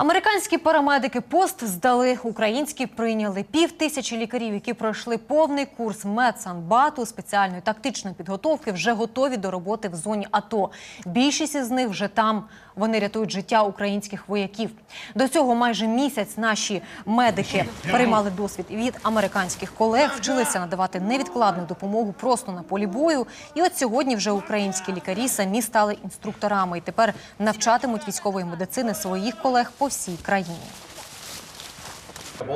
Американські парамедики пост здали, українські прийняли пів тисячі лікарів, які пройшли повний курс медсанбату спеціальної тактичної підготовки, вже готові до роботи в зоні АТО. Більшість із них вже там. Вони рятують життя українських вояків. До цього майже місяць наші медики приймали досвід від американських колег, вчилися надавати невідкладну допомогу просто на полі бою. І от сьогодні вже українські лікарі самі стали інструкторами і тепер навчатимуть військової медицини своїх колег по всій країні.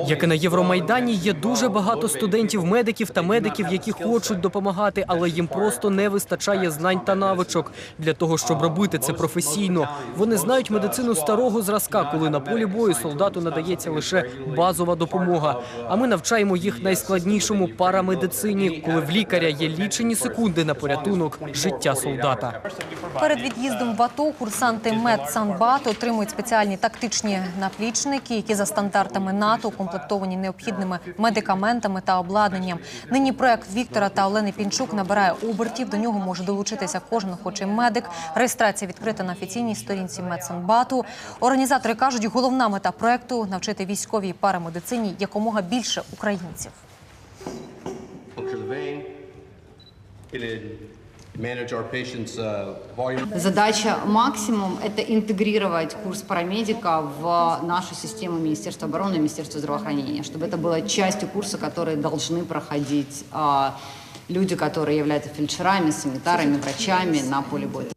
Як і на Євромайдані, є дуже багато студентів-медиків та медиків, які хочуть допомагати, але їм просто не вистачає знань та навичок для того, щоб робити це професійно. Вони знають медицину старого зразка, коли на полі бою солдату надається лише базова допомога. А ми навчаємо їх найскладнішому парамедицині, коли в лікаря є лічені секунди на порятунок життя солдата. Перед від'їздом в АТО курсанти медсанбату отримують спеціальні тактичні наплічники, які за стандартами НАТО укомплектовані необхідними медикаментами та обладнанням. Нині проект Віктора та Олени Пінчук набирає обертів. До нього може долучитися кожен охочий медик. Реєстрація відкрита на офіційній сторінці медсанбату. Організатори кажуть, головна мета проекту навчити військовій парамедицині якомога більше українців. puncture the vein, it'd manage our patient's uh, volume. Задача максимум – это интегрировать курс парамедика в нашу систему Министерства обороны и Министерства здравоохранения, чтобы это было частью курса, который должны проходить а, люди, которые являются фельдшерами, санитарами, врачами на поле боя.